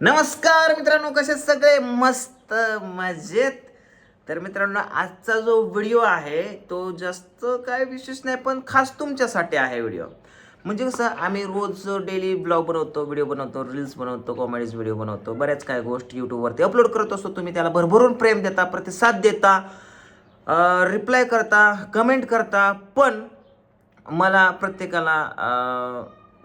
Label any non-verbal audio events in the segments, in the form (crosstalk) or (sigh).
नमस्कार मित्रांनो कसे सगळे? मस्त मजेत. तर मित्रांनो आजचा जो व्हिडिओ आहे तो जास्त काय विशेष नाही पण खास तुमच्यासाठी आहे व्हिडिओ. म्हणजे कसं आम्ही रोज डेली ब्लॉग बनवतो व्हिडिओ बनवतो रील्स बनवतो कॉमेडीज व्हिडिओ बनवतो बऱ्याच काय गोष्टी यूट्यूबवरती अपलोड करत असतो. तुम्ही त्याला भरभरून प्रेम देता प्रतिसाद देता रिप्लाय करता कमेंट करता पण मला प्रत्येकाला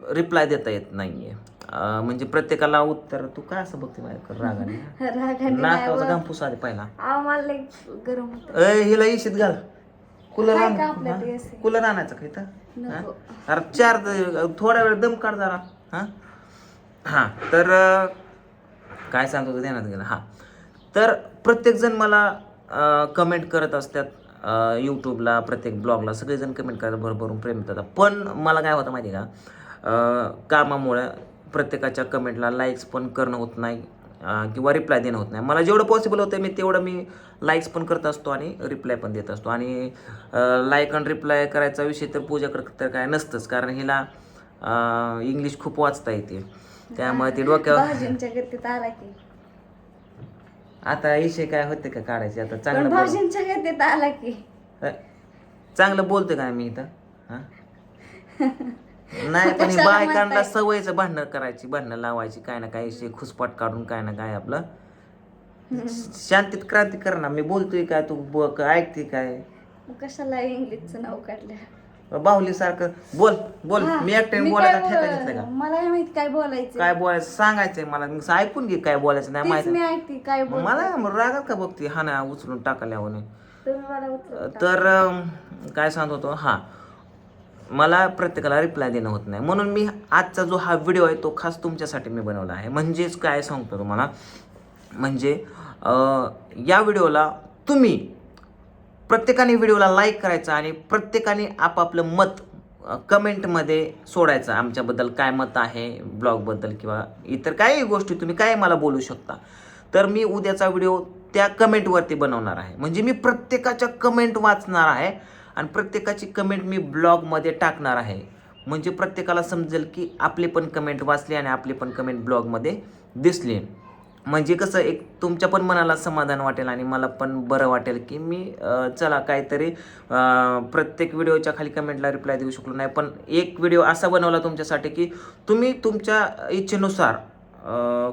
रिप्लाय देता येत नाहीये. अं, म्हणजे प्रत्येकाला उत्तर तू काय असं बघते माझ्याकडे रागाने? रागाने नाही नाकाचा घामपूस आले पहिला. आम्हाला लई गरम होत. अय हिला इशीत घाल. कूलर हाय आण. का आपल्यात? AC? कूलर आणायचं का इथं? हा? नको अरे चार द- थोडा वेळ दम काढ जरा. हा? हा तर अं, काय सांगतो ध्यानात गेलं. हा. तर प्रत्येकजण मला कमेंट करत असतात यूट्यूबला प्रत्येक ब्लॉगला सगळेजण कमेंट करतात भरभरून प्रेम देतात. पण मला काय होतं माहिती आहे का? कामामुळे प्रत्येकाच्या कमेंटला लाईक्स पण करणं होत नाही किंवा रिप्लाय देणं होत नाही. मला जेवढं पॉसिबल होतं मी तेवढं मी लाईक्स पण करत असतो आणि रिप्लाय पण देत असतो. आणि लाईक आणि रिप्लाय करायचा विषय तर पूजाकडे तर काय नसतंच. कारण हिला इंग्लिश खूप वाचता येते. त्यामुळे ती डोक्यावर आता विषय काय होते का काढायचे? आता चांगलं आला की. चांगलं बोलते काय मी इथं? हा? (laughs) नाही पण ही बायकांना? सवयचं भांडणं करायची भांडणं लावायची काय ना काय खुसपाट काढून काय ना काय आपलं. (laughs) शांतीत क्रांती कर ना मी बोलतोय काय तू ब- ऐकते काय? मग कशाला इंग्लिशचं नाव काढलं? बाहुली सारखं बोल बोल हा, मी एकट्याने मी बोलायचा काय ठेका बोल- घेतला का? मला माहीत काय बोलायचं काय बोलायचं सांगायचंय मला मग ऐकून घे काय बोलायचं नाही तीच माहिती मी ऐकते काय बोल मला रागात का बघते हा ना उचलून टाकल्या तुम्ही मला उचलून टाका. तर अं, काय सांगत होतो हां. मला प्रत्येकाला रिप्लाय देणं होत नाही. म्हणून मी आजचा जो हा व्हिडिओ आहे तो खास तुमच्यासाठी मी बनवला आहे. म्हणजेच काय सांगतो तुम्हाला? म्हणजे या व्हिडिओला तुम्ही प्रत्येकाने व्हिडिओला लाईक करायचा आणि प्रत्येकाने आपापलं मत कमेंटमध्ये सोडायचं. आमच्याबद्दल काय मत आहे ब्लॉगबद्दल किंवा इतर काही गोष्टी तुम्ही काय मला बोलू शकता. तर मी उद्याचा व्हिडिओ त्या कमेंटवरती बनवणार आहे. म्हणजे मी प्रत्येकाच्या कमेंट वाचणार आहे. आणि प्रत्येकाची कमेंट मी ब्लॉगमध्ये टाकणार आहे. म्हणजे प्रत्येकाला समजेल की आपली पण कमेंट वाचली आणि आपली पण कमेंट ब्लॉगमध्ये दिसली. म्हणजे कसं एक तुमच्या पण मनाला समाधान वाटेल आणि मला पण बरं वाटेल की मी चला काहीतरी प्रत्येक व्हिडिओच्या खाली कमेंटला रिप्लाय देऊ शकलो नाही. पण एक व्हिडिओ असा बनवला तुमच्यासाठी की तुम्ही तुमच्या इच्छेनुसार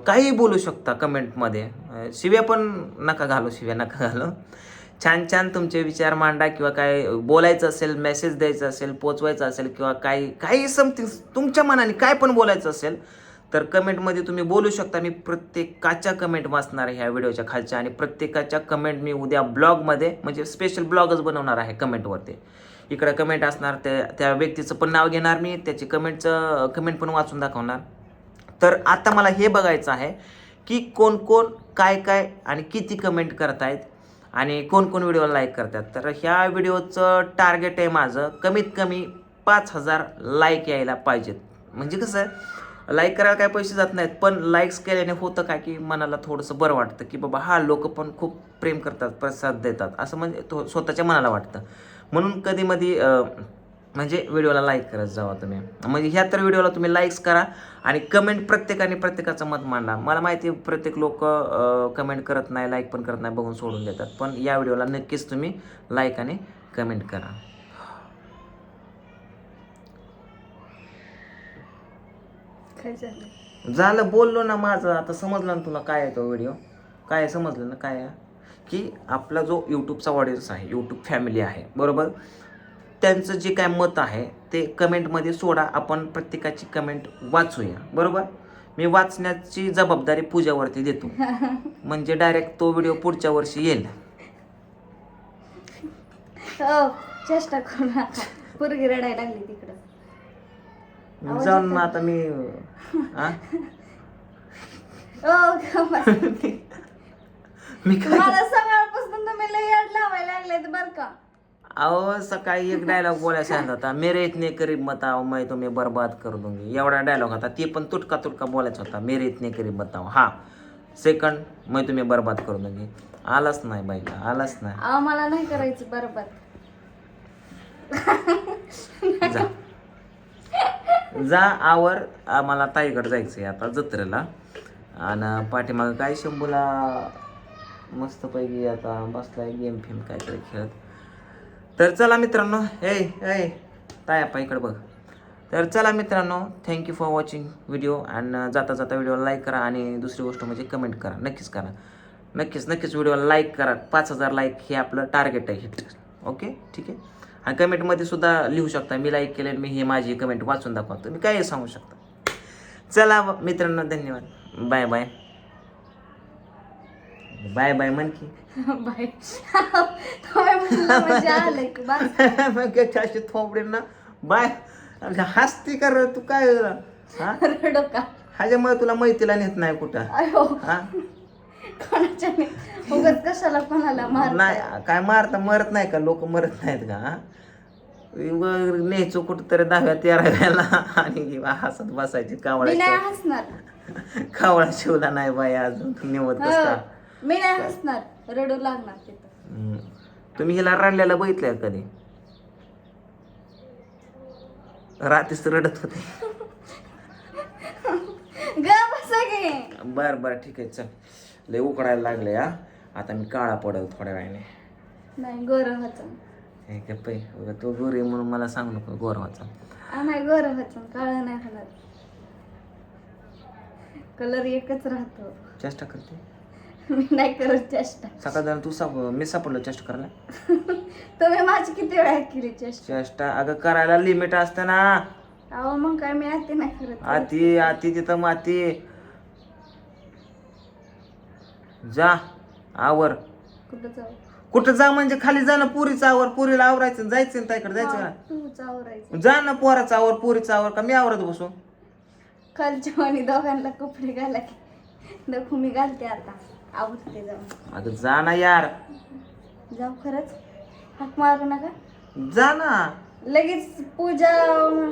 काहीही बोलू शकता कमेंटमध्ये. शिव्या पण नका घालू शिव्या नका घालू. छान छान तुमचे विचार मांडा किंवा काय बोलायचं असेल मेसेज द्यायचा असेल पोचवायचं असेल किंवा काही काही समथिंग तुमच्या मनाने काय पण बोलायचं असेल तर कमेंटमध्ये तुम्ही बोलू शकता. मी प्रत्येकाच्या कमेंट वाचणार आहे ह्या व्हिडिओच्या खालच्या आणि प्रत्येकाच्या कमेंट मी उद्या ब्लॉगमध्ये म्हणजे स्पेशल ब्लॉगच बनवणार आहे कमेंटवरती. इकडे कमेंट असणार त्या त्या व्यक्तीचं पण नाव घेणार मी त्याची कमेंटचं कमेंट पण वाचून दाखवणार. तर आता मला हे बघायचं आहे की कोण कोण काय काय आणि किती कमेंट करतायत. आणि कोण कोण व्हिडिओला लाईक करतात? तर ह्या व्हिडिओचं टार्गेट आहे माझं. कमीत कमी पाच हजार लाईक यायला पाहिजेत. म्हणजे कसं लाईक करायला काय पैसे जात नाहीत पण लाईक्स केल्याने होतं काय की मनाला थोडंसं बरं वाटतं की बाबा हा लोक पण खूप प्रेम करतात प्रसाद देतात. असं म्हणजे तो स्वतःच्या मनाला वाटतं. म्हणून कधीमधी म्हणजे व्हिडिओला लाईक करत जावा तुम्ही. म्हणजे ह्या तर व्हिडिओला तुम्ही लाईक्स करा आणि कमेंट प्रत्येकाने प्रत्येकाचं मत मांडा. मला माहिती आहे प्रत्येक लोक कमेंट करत नाही लाईक पण करत नाही बघून सोडून देतात. पण या व्हिडिओला नक्कीच तुम्ही लाईक आणि कमेंट करा. झालं? बोललो ना माझं. आता समजलं ना तुला काय आहे तो व्हिडिओ? काय समजलं ना काय की आपला जो यूट्यूबचा ऑडियन्स आहे यूट्यूब फॅमिली आहे बरोबर? त्यांचं जे काय मत आहे ते कमेंटमध्ये सोडा. आपण प्रत्येकाची कमेंट वाचूया. बरोबर? मी वाचण्याची जबाबदारी पूजावरती देतो. (laughs) म्हणजे डायरेक्ट तो व्हिडिओ पुढच्या वर्षी येईल. हो चेष्टा करू नका. पोरगी रडायला लागली तिकडं. जाऊन मग आता मी हा? ओ गप्पा. (laughs) मी काय मला सकाळपासून तुम्ही लई याड लावायला लागले बर का. अहो सकाळी एक डायलॉग बोलायला सांगितला होता मेरे इतने करीब मत आओ मैं तुम्हें बर्बाद कर दूंगी. एवढा डायलॉग होता ते पण तुटका तुटका बोलायचा होता मेरे इतने करीब मत आओ. हा सेकंड मैं तुम्हें बर्बाद कर दूंगी. आलाच नाही बाईला आलाच नाही. अहो मला नाही करायचं बरोबर (laughs) जा. जा आवर. आम्हाला ताईकडे जायचंय आता जत्रेला. आणि पाठीमागं काय शंभूला मस्तपैकी आता बसलाय गेम फेम काहीतरी खेळत. तर चला मित्रांनो हे हे ताय आपा इकडं बघ. तर चला मित्रांनो थँक्यू फॉर वॉचिंग व्हिडिओ आणि जाता जाता व्हिडिओला लाईक करा आणि दुसरी गोष्ट म्हणजे कमेंट करा. नक्कीच करा. नक्कीच नक्कीच व्हिडिओला लाईक करा. पाच हजार लाईक हे आपलं टार्गेट आहे हिट ओके ठीक आहे? आणि कमेंटमध्ये सुद्धा लिहू शकता. मी लाईक केले मी हे माझी कमेंट वाचून दाखवतो. तुम्ही काय सांगू शकता. चला मित्रांनो धन्यवाद. बाय बाय बाय बाय म्हण की. (laughs) बाय. (laughs) म्हणलं म्हणजे आलंय की बस. (laughs) मग अशी थोबडे ना बाय. हसती कर तू काय हा? रडो का? ह्याच्यामुळे तुला मैतीला नेत नाही कुठं. अयो. हा? कोणाच्या कशाला कोणाला मार नाही काय मारता मरत नाही का? लोक मरत नाहीत का? हा? वर न्यायचो कुठं तरी दहाव्या तेराव्याला आणि हसत बसायची मी कावळा नाही शिव- हसणार. कावळा शिवला नाही बाई अजून निवत हो, बसता मी नाही हसणार. रडू लागणार तिथं. हम्म. तुम्ही हिला रडलेला बघितलंय का कधी? रात्रीच रडत होते. (laughs) ग बसा गे बर बर ठीक आहे चल. लय उकडायला लागले हा. आता मी काळा पडल थोड्या वेळाने. नाही गोरं व्हायचं हे काय पै उगा तू गोरी आहे म्हणून मला सांगू नको गोरवाचा नाही गोरं व्हायचं काळं नाही होणार. कलर एकच राहतो. चेष्टा करते. मी (laughs) नाही करत चेष्टा. सकाळ जण तू साप मी सापडलो चेष्टा करायला. (laughs) तुम्ही माझी किती वेळा केली चेष्टा? चेष्टा? अगं करायला लिमिट असतं ना. अहो मग काय मी आते नाही करत. आती आती तिथं माती जा आवर. कुठं जाऊ? कुठं जा म्हणजे खाली जा ना पुरीचा आवर. पुरीला आवरायचं जायचं ना ताईकडे जायचं हा, आवरायचं. जा ना पोराचा आवर पुरीचा आवर. का मी आवरत बसू? खालच्या आणि दोघांना कपडे घाला की. दाखवू मी घालते आता. आवडते अगं जा ना यार. जाऊ खरंच? हाक मारू नका. जा ना. लगेच पूजा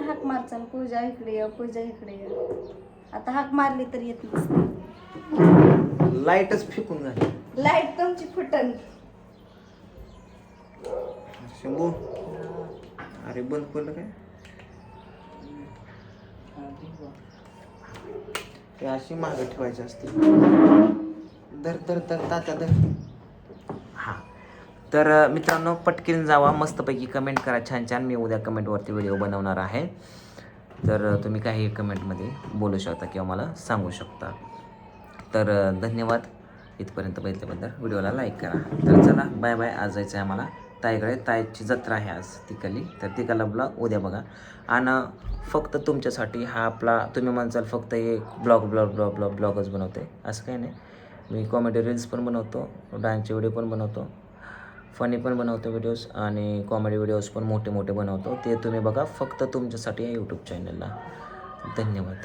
हाक मारचाल पूजा इकडे ये पूजा इकडे ये. आता हाक मारली तर येत नसते. लाईटच फेकून घाल लाइट तुमची फुटन. शंभू. अरे बंद पडलं काय? ते अशी मागं ठेवायची असते धर धर धर तात्या धर. हां. तर मित्रांनो पटकीन जावा. मस्तपैकी कमेंट करा. छान छान. मी उद्या कमेंटवरती व्हिडिओ बनवणार आहे. तर तुम्ही काही कमेंटमध्ये बोलू शकता किंवा मला सांगू शकता. तर धन्यवाद. इथपर्यंत बघितल्याबद्दल व्हिडिओला लाईक करा. तर चला बाय बाय आज जायचं आहे आम्हाला ताईकडे. ताईची जत्रा आहे आज तिकली तर तिकाला ब्लॉग उद्या बघा. आणि फक्त तुमच्यासाठी हा आपला तुम्ही म्हणसाल फक्त एक ब्लॉग ब्लॉग ब्लॉग ब्लॉग ब्लॉगच बनवते असं काही नाही. मी कॉमेडी रील्स पण बनवतो डान्सचे व्हिडिओ पण बनवतो फनी पण बनवतो व्हिडिओज आणि कॉमेडी व्हिडिओज पण मोठे मोठे बनवतो. ते तुम्ही बघा फक्त तुमच्यासाठी या यूट्यूब चॅनलला धन्यवाद.